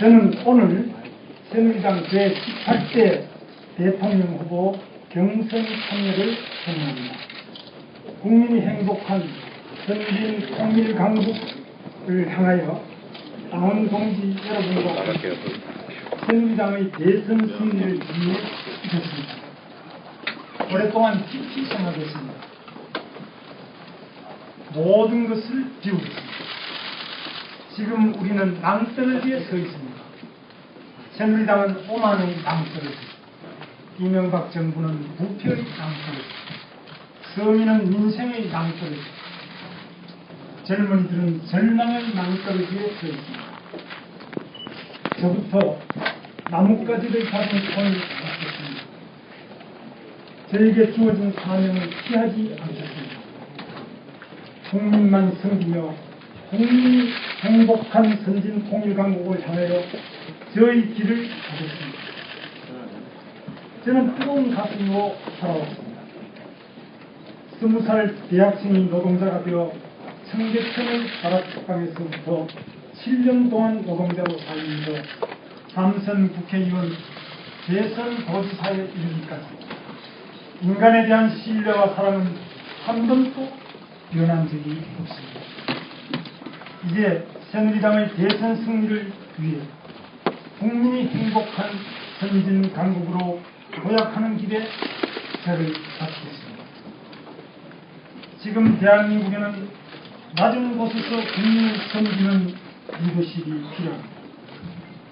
저는 오늘 새누리당 제18대 대통령 후보 경선 참여를 선언합니다. 국민이 행복한 선진 통일 강국을 향하여 당원 동지 여러분과 새누리당의 대선 승리를 위해 있었습니다. 오랫동안 깊이 생각했습니다. 모든 것을 비우겠습니다. 지금 우리는 낭떠러지에 서 있습니다. 새누리당은 오만의 낭떠러지, 이명박 정부는 부패의 낭떠러지, 서민은 민생의 낭떠러지, 젊은이들은 절망의 낭떠러지에 서 있습니다. 저부터 나뭇가지를 잡은 손을 잡겠습니다. 저에게 주어진 사명을 피하지 않겠습니다. 국민만 섬기며 이 행복한 선진 통일 강국을 향하여 저의 길을 가겠습니다. 저는 뜨거운 가슴으로 살아왔습니다. 스무 살 대학생이 노동자가 되어 청계천의 가락식당에서부터 7년 동안 노동자로 살면서 삼선 국회의원, 대선 도지사에 이르기까지 인간에 대한 신뢰와 사랑은 한 번도 변한 적이 없습니다. 이제 새누리당의 대선 승리를 위해 국민이 행복한 선진 강국으로 도약하는 길에 저를 바치겠습니다. 지금 대한민국에는 낮은 곳에서 국민을 섬기는 리더십이 필요합니다.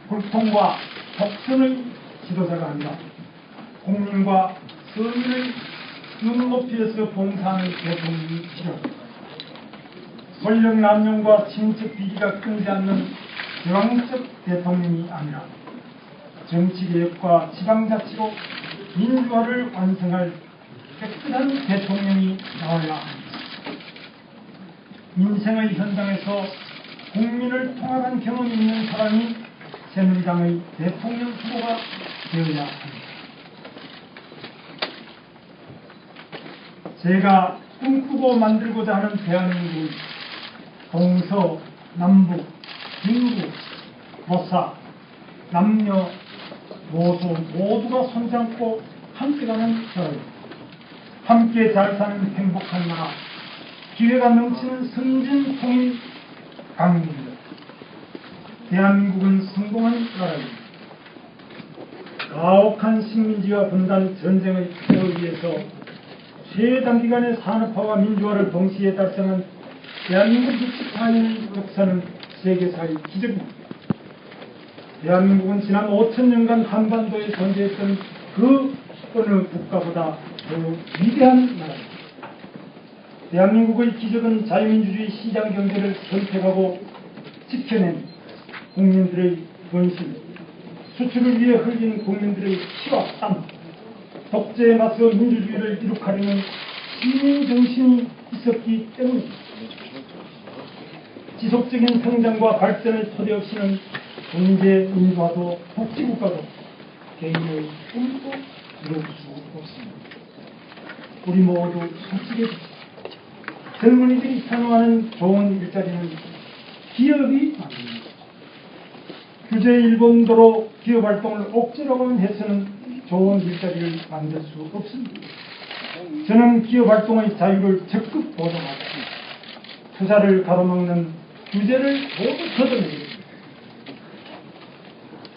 불통과 독선의 지도자가 아니라 국민과 서민의 눈높이에서 봉사하는 대통령이 필요합니다. 권력 남용과 친척 비리가 끊지 않는 중앙적 대통령이 아니라 정치개혁과 지방자치로 민주화를 완성할 깨끗한 대통령이 나와야 합니다. 민생의 현장에서 국민을 통합한 경험이 있는 사람이 새누리당의 대통령 후보가 되어야 합니다. 제가 꿈꾸고 만들고자 하는 대한민국은 동서, 남북, 중국, 보사, 남녀 모두 모두가 손잡고 함께 가는 사회입니다. 함께 잘 사는 행복한 나라, 기회가 넘치는 선진 통일 강국입니다. 대한민국은 성공한 나라입니다. 가혹한 식민지와 분단 전쟁의 폐허를 위해서 최단기간에 산업화와 민주화를 동시에 달성한 대한민국 68년 역사는 세계사의 기적입니다. 대한민국은 지난 5천년간 한반도에 존재했던 그 어느 국가보다 더 위대한 나라입니다. 대한민국의 기적은 자유민주주의 시장 경제를 선택하고 지켜낸 국민들의 본심, 수출을 위해 흘린 국민들의 피와 땀, 독재에 맞서 민주주의를 이룩하려는 시민 정신이 있었기 때문입니다. 지속적인 성장과 발전을 토대 없이는 경제 민주화도 복지국가도 개인의 꿈도 이룰 수 없습니다. 우리 모두 솔직해집시다. 젊은이들이 선호하는 좋은 일자리는 기업이 만듭니다. 규제 일본도로 기업 활동을 억지로만 해서는 좋은 일자리를 만들 수 없습니다. 저는 기업 활동의 자유를 적극 보장하고 투자를 가로막는 규제를 모두 걷어내겠습니다.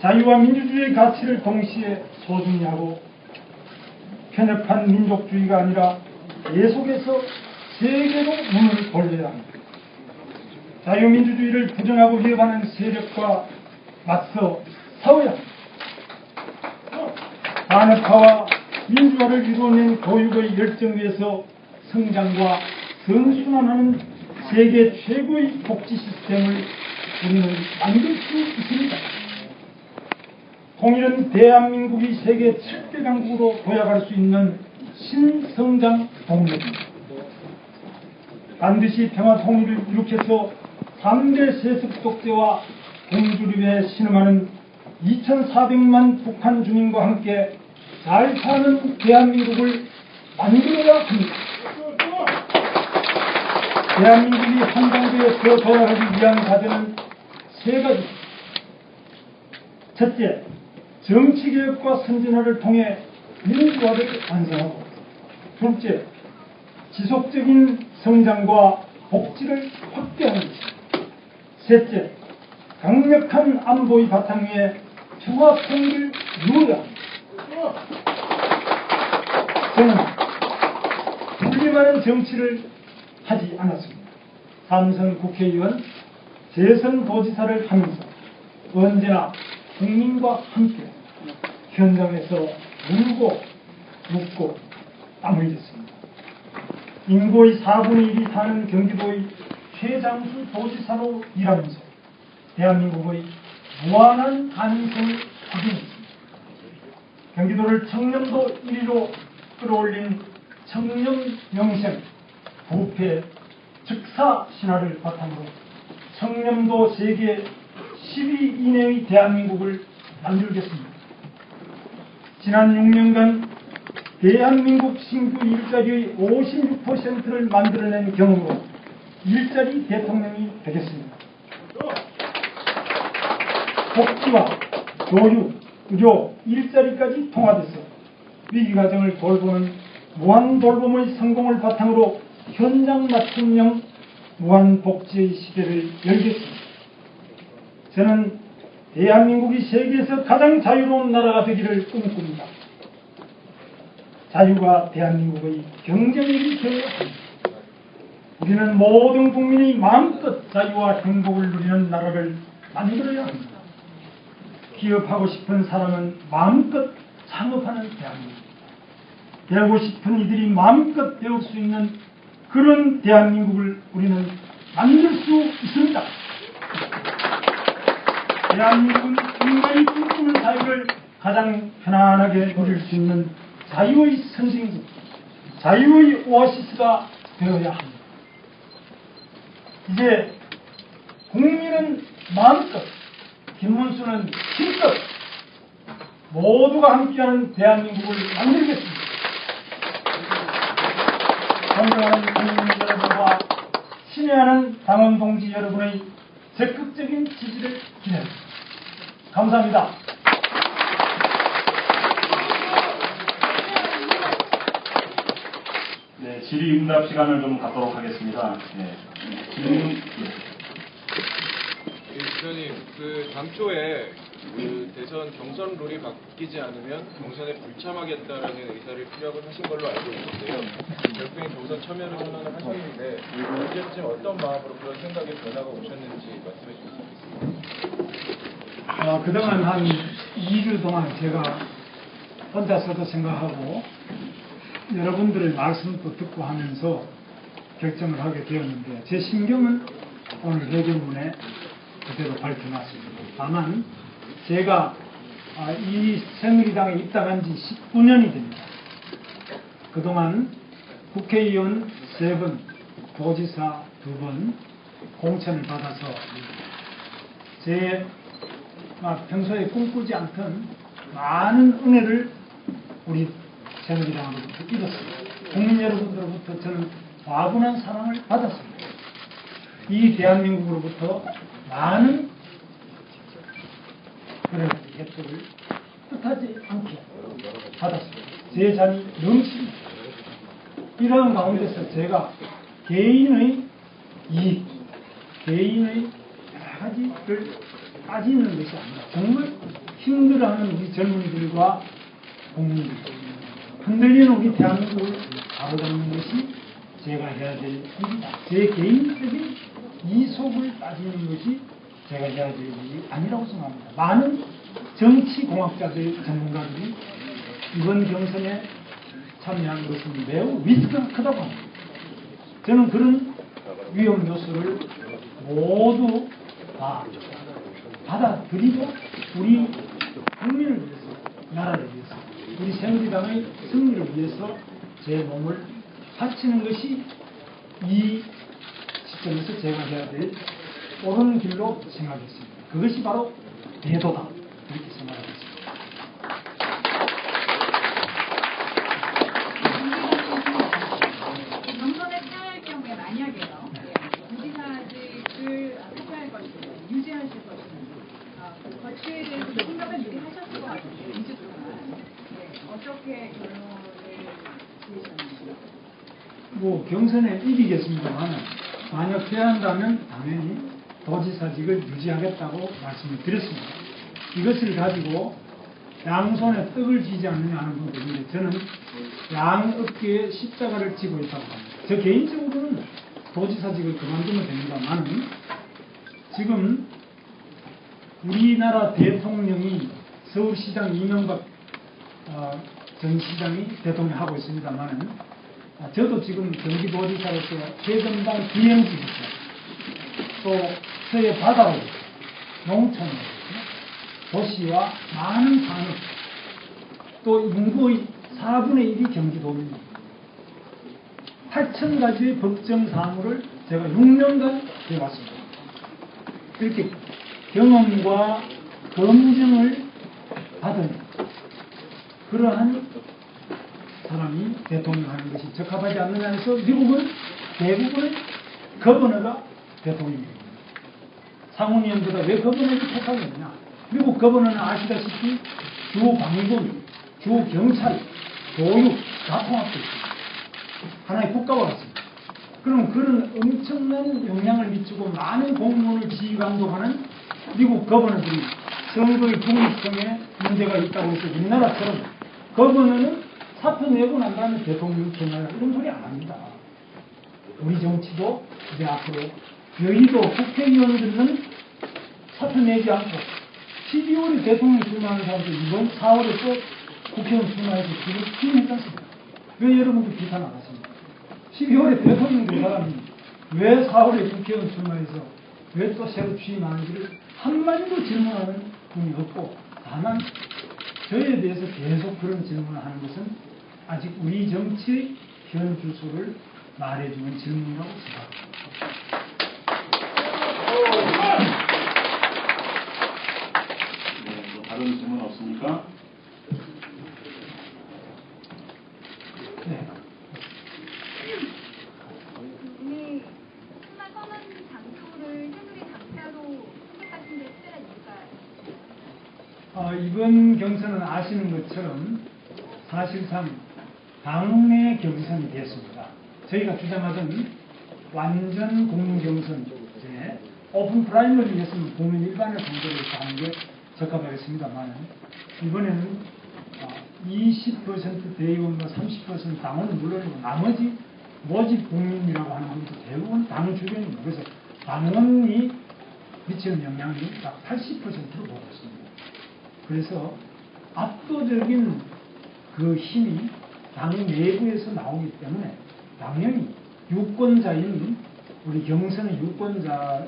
자유와 민주주의의 가치를 동시에 소중히 하고 편협한 민족주의가 아니라 계속해서 세계로 문을 돌려야 합니다. 자유민주주의를 부정하고 위협하는 세력과 맞서 싸워야 합니다. 반역화와 민주화를 이루어낸 교육의 열정 위에서 성장과 선순환하는 세계 최고의 복지 시스템을 우리는 만들 수 있습니다. 통일은 대한민국이 세계 7대 강국으로 도약할 수 있는 신성장 동력입니다. 반드시 평화 통일을 이룩해서 3대 세습 독재와 공주립에 신음하는 2,400만 북한 주민과 함께 잘 사는 대한민국을 만들어야 합니다. 대한민국이 한반도에 더 도약하기 위한 과제는 세 가지. 첫째, 정치개혁과 선진화를 통해 민주화를 완성하고 둘째, 지속적인 성장과 복지를 확대하는 것. 셋째, 강력한 안보의 바탕 위에 평화 통일을 이루어야 합니다. 저는 불리만한 정치를 하지 않았습니다. 삼선 국회의원, 재선 도지사를 하면서 언제나 국민과 함께 현장에서 울고 웃고 땀 흘렸습니다. 인구의 4분의 1이 사는 경기도의 최장수 도지사로 일하면서 대한민국의 무한한 가능성을 확인했습니다. 경기도를 청렴도 1위로 끌어올린 청렴 명생 부패 즉사 신화를 바탕으로 청렴도 세계 10위 이내의 대한민국을 만들겠습니다. 지난 6년간 대한민국 신규 일자리의 56%를 만들어낸 경우로 일자리 대통령이 되겠습니다. 복지와 교육, 의료, 일자리까지 통합해서 위기가정을 돌보는 무한돌봄의 성공을 바탕으로 현장 맞춤형 무한복지의 시대를 열겠습니다. 저는 대한민국이 세계에서 가장 자유로운 나라가 되기를 꿈꿉니다. 자유가 대한민국의 경쟁력이 되어야 합니다. 우리는 모든 국민이 마음껏 자유와 행복을 누리는 나라를 만들어야 합니다. 기업하고 싶은 사람은 마음껏 창업하는 대한민국. 배우고 싶은 이들이 마음껏 배울 수 있는 그런 대한민국을 우리는 만들 수 있습니다. 대한민국은 인간이 꿈꾸는 자유를 가장 편안하게 누릴 수 있는 자유의 선진국, 자유의 오아시스가 되어야 합니다. 이제 국민은 마음껏, 김문수는 힘껏 모두가 함께하는 대한민국을 만들겠습니다. 존경하는 국민 여러분과 신뢰하는 당원 동지 여러분의 적극적인 지지를 기대합니다. 감사합니다. 네, 질의응답 시간을 좀 갖도록 하겠습니다. 네. 질문, 부장님, 그 당초에 그 대선 경선 룰이 바뀌지 않으면 경선에 불참하겠다라는 의사를 피력을 하신 걸로 알고 있는데요. 결국엔 경선 참여를 선언을 하셨는데 언제쯤 어떤 마음으로 그런 생각의 변화가 오셨는지 말씀해 주시면 좋겠습니다. 어, 그동안 한 2주 동안 제가 혼자서도 생각하고 여러분들의 말씀도 듣고 하면서 결정을 하게 되었는데 제 심경은 오늘 회견문에 그대로 밝혀놨습니다. 다만 제가 아, 이 새누리당에 입당한 지 19년이 됩니다. 그동안 국회의원 3번, 도지사 2번 공천을 받아서 제막 평소에 꿈꾸지 않던 많은 은혜를 우리 새누리당으로부터 잃었습니다. 국민 여러분들로부터 저는 과분한 사랑을 받았습니다. 이 대한민국으로부터 많은 그런 혜택을 뜻하지 않게 받았습니다. 제 잔이 넘칩니다. 이러한 가운데서 제가 개인의 이익, 개인의 여러 가지를 따지는 것이 아니라 정말 힘들어하는 우리 젊은이들과 국민들, 흔들리는 우리 대한민국을 바로잡는 것이 제가 해야 될 일이다. 제 개인적인 이속을 따지는 것이 제가 해야 될 일이 아니라고 생각합니다. 많은 정치공학자들, 전문가들이 이번 경선에 참여한 것은 매우 리스크가 크다고 합니다. 저는 그런 위험 요소를 모두 다 받아들이고 우리 국민을 위해서, 나라를 위해서, 우리 새누리당의 승리를 위해서 제 몸을 바치는 것이 이 시점에서 제가 해야 될 옳은 길로 생각했습니다. 그것이 바로 대도다. 경선에 참여할 경우에 만약에요. 도지사직을 투표할 것이고 유지하실 것이고 아, 그 거취에 대해서 생각을 어떻게 결론을 지으셨나요? 뭐 경선에 이기겠습니다만 만약 패한다면 당연히 도지사직을 유지하겠다고 말씀을 드렸습니다. 이것을 가지고 양손에 떡을 쥐지 않느냐 하는 있는데 저는 양 어깨에 십자가를 쥐고 있다고 합니다. 저 개인적으로는 도지사직을 그만두면 됩니다만 지금 우리나라 대통령이 서울시장 이명박 어, 전 시장이 대통령 하고 있습니다만은 아, 저도 지금 경기도지사로서 기행지 있어요. 또 서해 바다로 농촌 도시와 많은 산업 또 인구의 4분의 1이 경기도입니다. 8천 가지의 법정 사무를 제가 6년간 해왔습니다. 이렇게 경험과 검증을 받은 그러한 사람이 대통령 하는 것이 적합하지 않느냐 해서 미국은 대부분의 거버너가 대통령입니다. 상원의원보다 왜 거버너를 택하겠느냐? 미국 거버너는 아시다시피 주 방군, 주 경찰, 교육 다 통합되어 있습니다. 하나의 국가와 같습니다. 그럼 그런 엄청난 영향을 미치고 많은 공무원을 지휘감독하는 미국 거버너들이 선거의 중립성에 문제가 있다고 해서 우리나라처럼 거버너는 사표 내고 난 다음에 대통령 전화를 이런 소리 안 합니다. 우리 정치도 이제 앞으로 여의도 국회의원들은 사표 내지 않고 12월에 대통령 출마하는 사람들 이번 4월에 또 국회의원 출마해서 지금 피임했지 않습니까? 왜 여러분들 안 하십니까? 12월에 대통령 된 사람이 왜 4월에 국회의원 출마해서 왜 또 새로 취임하는지를 한마디도 질문하는 분이 없고 다만 저에 대해서 계속 그런 질문을 하는 것은 아직 우리 정치의 현 주소를 말해주는 질문이라고 생각합니다. 네, 뭐 다른 질문 없습니까? 네. 이미 출마 선언 장소를 새누리 당사로 선택하신 데 특별한 이유가 어, 이번 경선은 아시는 것처럼 사실상 당내 경선이 됐습니다. 저희가 주장하던 완전 공경선 중에 오픈 프라이머리였으면 국민 일반을 상대로 하는 게 적합하겠습니다만 이번에는 어, 20% 대의원과 30% 당원은 물론이고 나머지 모집 국민이라고 하는 분도 대부분 당 주변입니다. 그래서 당원이 미치는 영향이 딱 80%로 보고 있습니다. 그래서 압도적인 그 힘이 당 내부에서 나오기 때문에 당연히 유권자인 우리 경선의 유권자의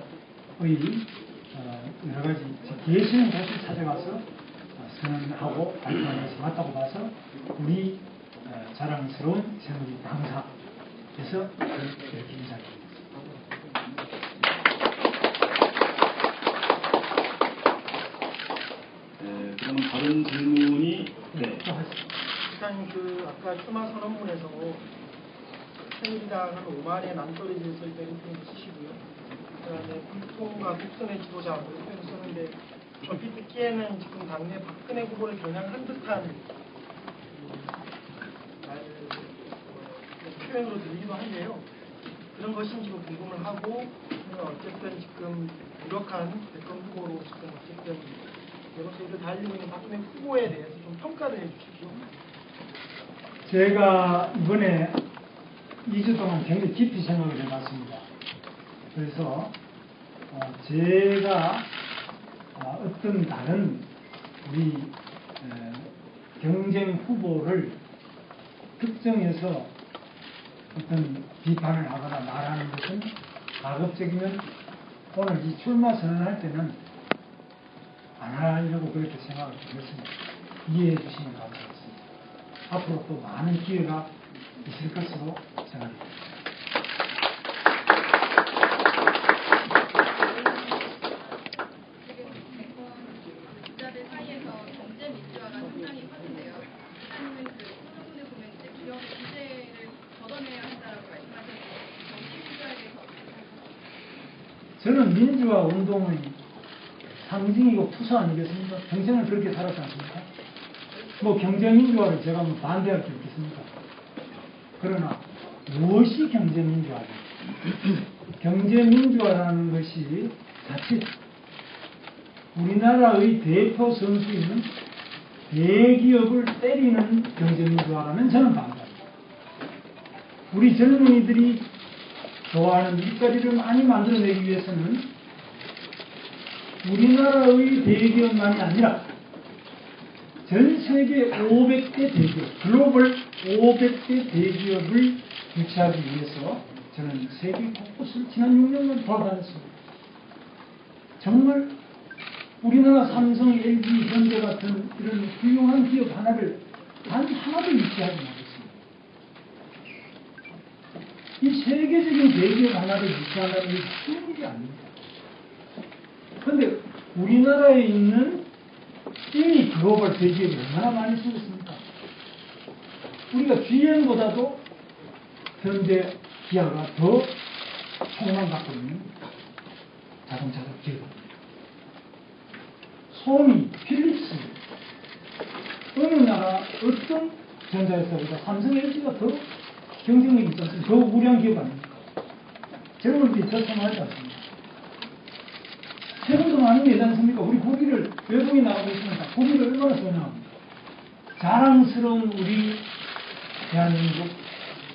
어, 여러 가지 계시는 곳을 찾아가서 어, 선언하고 발표하는 것이 맞다고 봐서 우리 어, 자랑스러운 새누리 당사에서 이렇게 인사드립니다. 네, 그러면 다른 질문이 네. 일단 그 아까 출마 선언문에서 새누리당은 오만에 남떨어져서 이런 표현 쓰시고요. 그다음에 불통과 국선의 지도자 뭐 표현 쓰는데 얼핏 듣기에는 지금 당내 박근혜 후보를 겨냥한 듯한 표현으로 들리기도 한데요. 그런 것인지 좀 궁금을 하고 어쨌든 지금 유력한 대권 후보로 지금 어쨌든 여론조사를 달리고 있는 박근혜 후보에 대해서 좀 평가를 해주십시오. 제가 이번에 2주 동안 굉장히 깊이 생각을 해봤습니다. 그래서 어, 제가 어, 어떤 다른 우리 에, 경쟁 후보를 특정해서 어떤 비판을 하거나 말하는 것은 가급적이면 오늘 이 출마 선언할 때는 안 하려고 그렇게 생각을 했습니다. 이해해 주시면 감사하겠습니다. 앞으로 또 많은 기회가 있을 것으로 생각합니다. 대권 주자들 사이에서 경제 민주화가 상당히 커진데요. 기자님은 그 선언문에 보면 이제 기업 규제를 걷어내야 한다라고 말씀하셨는데 경제 민주화에 대해서 어떻게 생각하세요? 저는 민주화 운동의 상징이고 투서 아니겠습니까? 평생을 그렇게 살았지 않습니까? 뭐 경제민주화를 제가 뭐 반대할 게 있겠습니까? 그러나 무엇이 경제민주화냐? 경제민주화라는 것이 자칫 우리나라의 대표 선수인 대기업을 때리는 경제민주화라면 저는 반대합니다. 우리 젊은이들이 좋아하는 일자리를 많이 만들어내기 위해서는 우리나라의 대기업만이 아니라 전 세계 500대 대기업, 글로벌 500대 대기업을 유치하기 위해서 저는 세계 곳곳을 지난 6년간 돌아다녔습니다. 정말 우리나라 삼성, LG, 현대 같은 이런 훌륭한 기업 하나를 단 하나도 유치하지 못했습니다. 이 세계적인 대기업 하나를 유치한다는 게 쉬운 일이 아닙니다. 그런데 우리나라에 있는 이미 글로벌 대기업이 얼마나 많이 생겼습니까? 우리가 GM보다도 현대 기아가 더 총망받고 있는 자동차 기업입니다. 소니, 필립스, 어느 나라 어떤 전자회사보다 삼성, LG가 더 경쟁력이 있지 않습니까? 더 우량 기업 아닙니까? 젊은이들이 더 선호하지 않습니까? 세금도 많이 내지 않습니까? 우리 고기를 외국에 나가고 있으니까 고기를 얼마나 선호합니까? 자랑스러운 우리 대한민국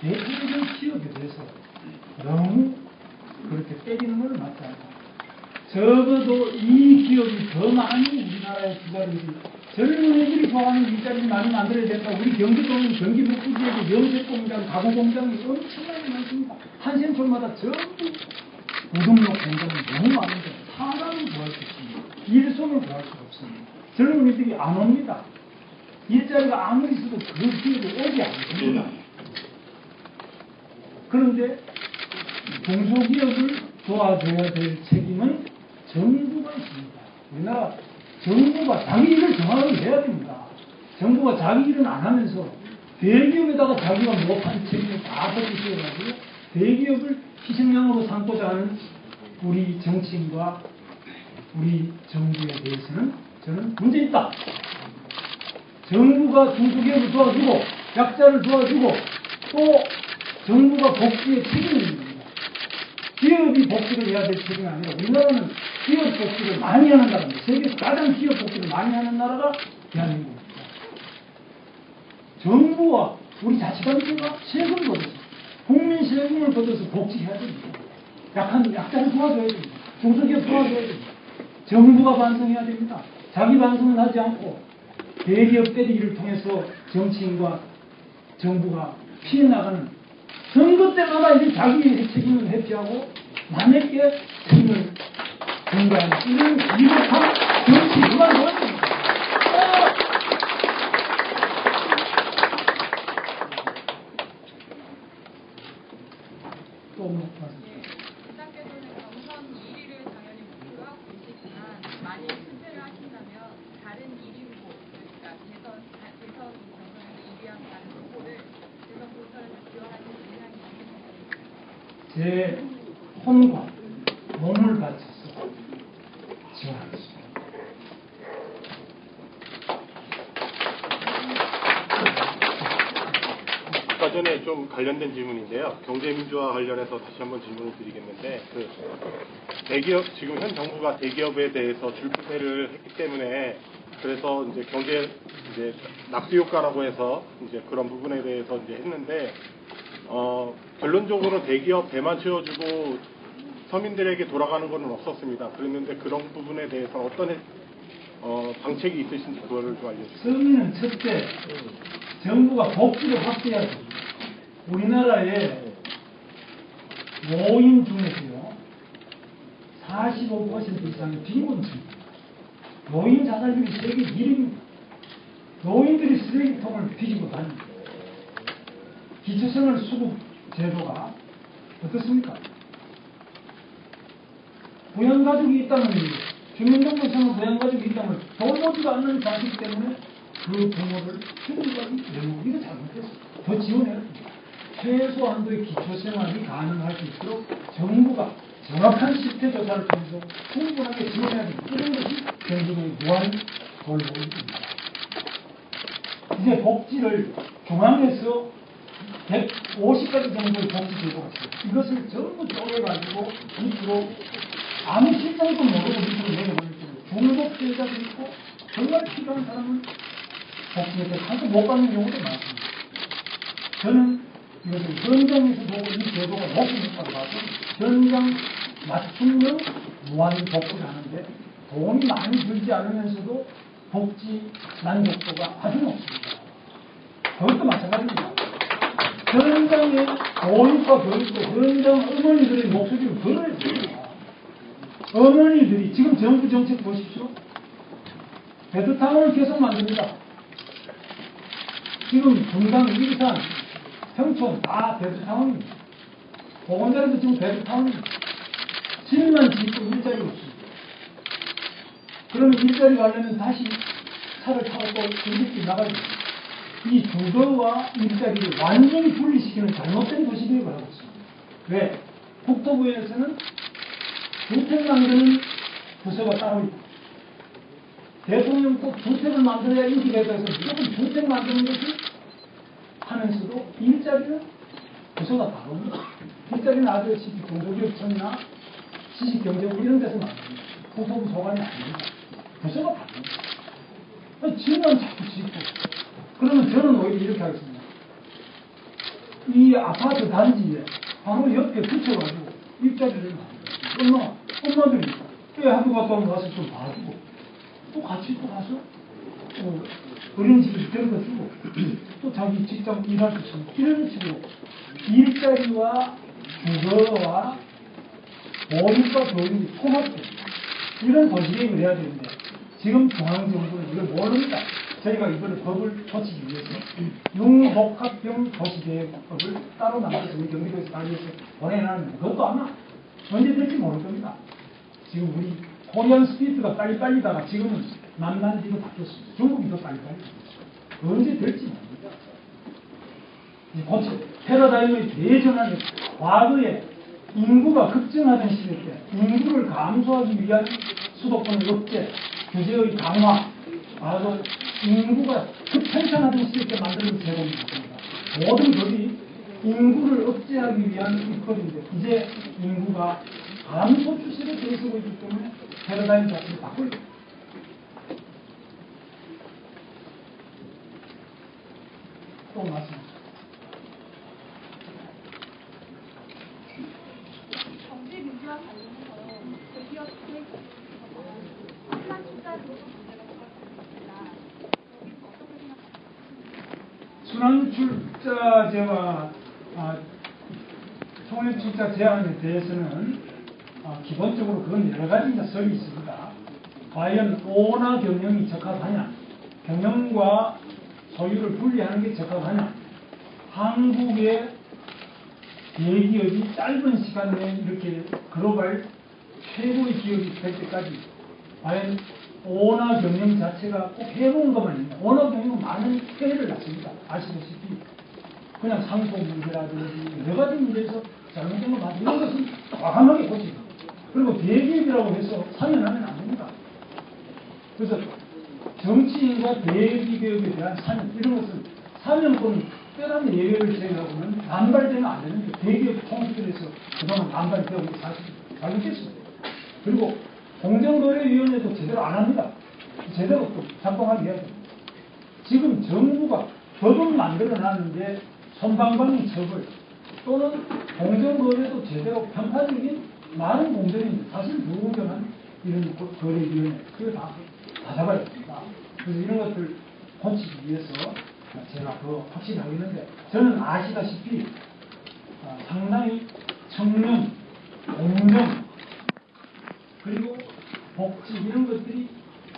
대표적인 기업에 대해서 너무 그렇게 때리는 건 맞지 않다. 적어도 이 기업이 더 많이 우리나라에 투자를 젊은이들이 좋아하는 일자리를 많이 만들어야 된다. 우리 경기도는 경기 북부지역에 염색공장, 가구공장이 엄청나게 많습니다. 한 센촌마다 전부 우등록 공장이 너무 많은데 사람을 구할 수 있습니다. 일손을 구할 수가 없습니다. 젊은이들이 안 옵니다. 일자리가 아무리 있어도 그 기업에 오지 않습니다. 그런데 중소기업을 도와줘야 될 책임은 정부가 있습니다. 우리나라 정부가 자기 일을 정확하게 해야 됩니다. 정부가 자기 일은 안 하면서 대기업에다가 자기가 못한 책임을 다 덮으셔가지고 대기업을 희생양으로 삼고자 하는 우리 정치인과 우리 정부에 대해서는 저는 문제 있다. 정부가 중소기업을 도와주고 약자를 도와주고 또 정부가 복지에 책임을 집니다. 기업이 복지를 해야 될 책임이 아니라 우리나라는 기업 복지를 많이 하는 나라입니다. 세계에서 가장 기업 복지를 많이 하는 나라가 대한민국입니다. 정부와 우리 자치단체가 세금을 걷어서 국민 세금을 걷어서 복지해야 됩니다. 약한 약자를 도와줘야 됩니다. 중소기업 도와줘야 됩니다. 정부가 반성해야 됩니다. 자기 반성은 하지 않고 대기업 때리기를 통해서 정치인과 정부가 피해 나가는 선거 때마다 이제 자기 책임을 회피하고 남에게 책임을 전가하는 이런 비겁한 정치 그만둬야 됩니다. 또 뭐, 말씀. 부장께서는 경선 1위를 당연히 목표로 하고 계시지만 만일 실패를 하신다면 다른 1위 후보, 그러니까 대선, 대선 경선에서 1위한 다른 후보를 대선 본선에서 지원하실 의향이 있으신가요? 제 혼과 몸을 바쳐서 지원하겠습니다. 아까 전에 좀 관련된 질문인데요. 경제민주화 관련해서 다시 한번 질문을 드리겠는데, 그 대기업 지금 현 정부가 대기업에 대해서 줄부패를 했기 때문에 그래서 이제 경제 이제 낙수 효과라고 해서 이제 그런 부분에 대해서 이제 했는데 어 결론적으로 대기업 배만 채워주고 서민들에게 돌아가는 것은 없었습니다. 그랬는데 그런 부분에 대해서 어떤 해- 어, 방책이 있으신지 그거를 좀 알려주세요. 서민은 첫째, 정부가 복지를 확대해야 됩니다. 우리나라의 노인 중에서요, 45% 이상이 빈곤층입니다. 노인 자살률이 세계 1위입니다. 노인들이 쓰레기통을 뒤지고 다닙니다. 기초생활 수급 제도가 어떻습니까? 부양가족이 있다는 얘기, 주민등록상의 부양가족이 있다면 돌보지도 않는 자식 때문에 그 부모를 죽임까지 내고 이거 잘못했어. 더 지원해야 됩니다. 최소한도의 기초생활이 가능할 수 있도록 정부가 정확한 실태 조사를 통해서 충분하게 지원해야 됩니다. 이런 것이 정부의 무한 골목입니다. 이제 복지를 중앙에서 150가지 정도의 복지 제도가 있어요. 이것을 전부 쪼개가지고 밑으로 아무 실정도 모르고 밑으로 내려보내주고 중복제자도 있고 정말 필요한 사람은 복지에 대해서 못 받는 경우도 많습니다. 저는 이것을 현장에서 보고 이 제도가 높은 효과를 봐서 현장 맞춤형 무한 복지를 하는데 돈이 많이 들지 않으면서도 복지 만족도가 아주 높습니다. 그것도 마찬가지입니다. 현장의 교육과 교육도 현장 어머니들의 목소리를 들어야 됩니다. 어머니들이 지금 정부 정책 보십시오. 베드타운을 계속 만듭니다. 지금 분당, 일산, 평촌 다 베드타운입니다. 보건자리도 지금 베드타운입니다. 집만 짓고 일자리가 없습니다. 그러면 일자리 가려면 다시 차를 타고 또 일찍 나가야 됩니다. 이 주거와 일자리를 완전히 분리시키는 잘못된 도시계획을 하고 있습니다. 왜? 국토부에서는 주택 만드는 부서가 따로 있고 대통령 꼭 주택을 만들어야 인기가 있다 해서 무조건 주택 만드는 것이 하면서도 일자리는 부서가 다릅니다. 일자리는 아저씨 중소기업청이나 시식경제부 이런 데서 만듭니다. 국토부 소관이 아닙니다. 부서가 다릅니다. 지만 자꾸 짓고 그러면 저는 오히려 이렇게 하겠습니다. 이 아파트 단지에 바로 옆에 붙여가지고 일자리를 만들어요. 엄마, 엄마들이 애 학교 갔다 오면 가서 좀 봐주고 또 같이 또 가서 또 어린이집에 데려다 주고 또 자기 직장 일할 수 있으면 이런 식으로 일자리와 주거와 보육과 교육이 통합된 이런 도시계획을 해야 되는데 지금 중앙정부는 이걸 모릅니다. 저희가 이번에 법을 고치기 위해서 융복합형 도시계획법을 따로 만들어서 우리 경기도에서 발의해서 보내놨는데 그것도 아마 언제 될지 모를 겁니다. 지금 우리 코리안 스피드가 빨리빨리다가 지금은 만만히도 바뀌었습니다. 중국이 더 빨리 빨리 바뀌었어요. 언제 될지 모릅니다. 이 고치, 패러다임의 대전환이 과거에 인구가 급증하던 시대 때 인구를 감소하기 위한 수도권의 억제, 규제의 강화, 과거 인구가 급팽창하던 시대 때 만드는 제도인 것입니다. 모든 법이 인구를 억제하기 위한 입법인데 이제 인구가 감소 추세로 들어서고 있기 때문에 패러다임 자체를 바꿀 또 말씀하십시오. 경제 민주화 관련해서 대기업 기획 한만 투자도 문제가 생겼습니다. 어떻게 생각하세요? 순환 출자제와 아, 통일출자 제한에 대해서는 아, 기본적으로 그건 여러 가지 설이 있습니다. 과연 오나 경영이 적합하냐, 경영과 소유를 분리하는 게 적합하냐, 한국의 대기업이 짧은 시간 내에 이렇게 글로벌 최고의 기업이 될 때까지 과연 오나 경영 자체가 꼭 해로운 것만 아닙니다. 오나 경영은 많은 폐해를 낳습니다. 아시다시피 그냥 상속 문제라든지 여러 가지 문제에서 잘못된 거 이런 것은 과감하게 고치고 그리고 대기업이라고 해서 사면하면 안 됩니다. 그래서 정치인과 대기업에 대한 사면 이런 것은 사면권은 특별한 예외를 제외하고는 반발되면 안 되는데 대기업 총수들에서 그동안 반발되고 사실 잘못했습니다. 그리고 공정거래위원회도 제대로 안 합니다. 제대로 또 작동하기 위해서. 지금 정부가 법은 만들어 놨는데 손방망이 처벌 또는 공정거래도 제대로 평판적인 많은 공정인데 사실 무공정한 이런 거- 거래위원회 그걸 다, 다 잡아야 됩니다. 그래서 이런 것들 고치기 위해서 제가 더 확실히 하겠는데 저는 아시다시피 아, 상당히 청년, 공정, 그리고 복지 이런 것들이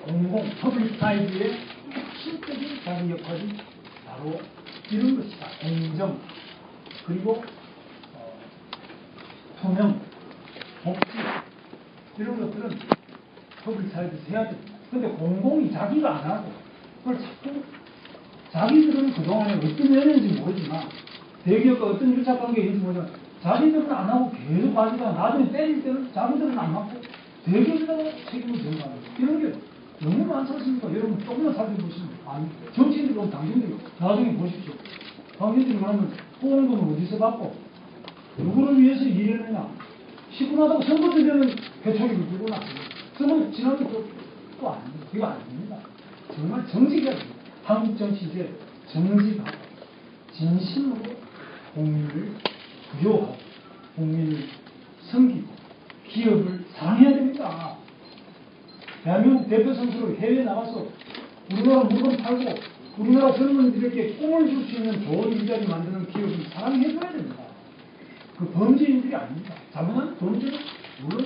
공공 퍼블릭 사이드의 핵심적인 자기 역할이 바로 이런 것이다. 공정 그리고 어, 투명 복지 이런 것들은 퍼블릭 사이드에서 해야 됩니다. 근데 공공이 자기가 안 하고 그걸 자꾸 자기들은 그동안에 어떤 연인지 모르지만 대기업과 어떤 유착 관계인지 모르지만 자기들은 안 하고 계속 가지다가 나중에 때릴 때는 자기들은 안 맞고 대기업에다가 책임을 전가하는 이런 게 너무 많지 않습니까? 여러분 조금만 살펴보시면 아니 정치인들 그럼 당신들이 나중에 보십시오. 당신들이 그러면 후원금을 어디서 받고 누구를 위해서 일했느냐? 시분하다고 선거 때 되면 회초리를 들고 나서요. 선거 지나면 또, 또 아닙니다. 이거 아닙니다. 정말 됩니다. 한국 정치 이제 정직하고 진심으로 국민을 구조하고 국민을 섬기고 기업을 사랑해야 됩니다. 대한민국 대표 선수로 해외 나가서 우리나라 물건 팔고 우리나라 젊은이들에게 꿈을 줄 수 있는 좋은 일자리 만드는 기업을 사랑해줘야 됩니다. 그 범죄인들이 아닙니다. 잘못하면 범죄는 물론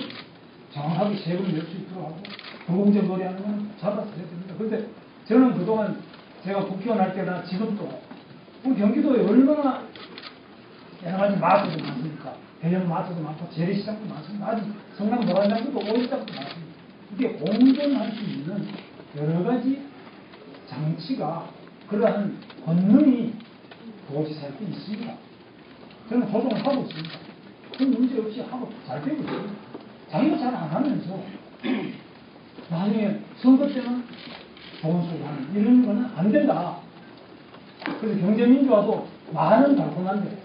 정확하게 세금 낼수 있도록 하고 불공정 거래하는 건 해야 됩니다. 그런데 저는 그동안 제가 국회의원 할 때나 지금도 우리 경기도에 얼마나 여러 가지 마트도 많습니까? 대형 마트도 많고 재래시장도 많습니다. 아직 성남 노란장도 오일장도 많습니다. 이게 공존할 수 있는 여러 가지 장치가 그러한 권능이 도지사한테 있습니다. 저는 조정을 하고 있습니다. 큰 문제 없이 하고 잘 되고 있습니다. 자기가 잘 안 하면서 나중에 선거 때는 소리 하는 이런 거는 안 된다. 그래서 경제민주화도 많은 달콤한데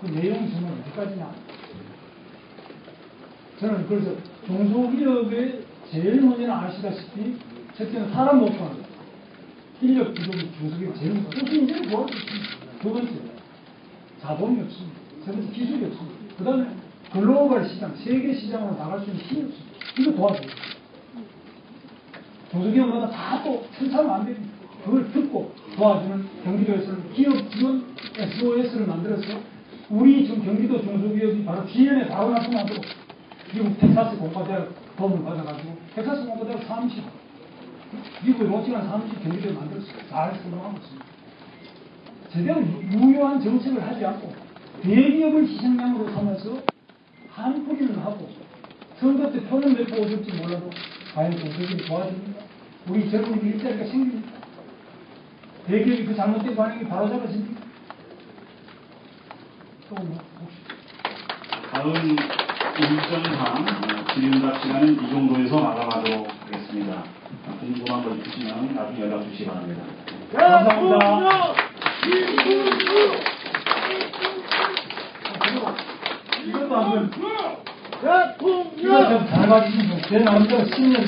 그 내용이 정말 어디까지냐. 저는 그래서 중소기업의 제일 문제는 아시다시피 첫째는 사람 못 구하는 거. 인력 부족이 중소기업 제일 문제. 그것이 이제는 도와줄 수 있습니다. 두 번째, 자본이 없습니다. 세 번째, 기술이 없습니다. 그 다음에 글로벌 시장, 세계 시장으로 나갈 수 있는 힘이 없습니다. 이거 도와줘요. 중소기업마다 다 또 천차만별입니다. 그걸 듣고 도와주는 경기도에서는 기업 지원 SOS를 만들어서 우리 지금 경기도 중소기업이 바로 기년에 바로 나타나도록 미국 텍사스 공과대학 도움을 받아가지고 텍사스 공과대학 사무실 미국의 로치간 사무실 경기도에 만들어서 잘 성공하고 있습니다. 제대로 유효한 정책을 하지 않고 대기업을 희생양으로 삼아서 한풀이는 하고 선거 때 표는 몇표 얻을지 몰라도 과연 중소기업이 도와줍니까? 우리 젊은이 일자리가 생깁니까? 대기업이 그 잘못된 관행이 바로잡아집니까? 또뭐 혹시 다음 일정상 어, 질의응답 시간은 이 정도에서 마감하도록 하겠습니다. 어, 궁금한 거 있으시면 나중에 연락 주시기 바랍니다. 감사합니다. 이것도 한 번 이거 좀잘 봐주시면 제 남자 10년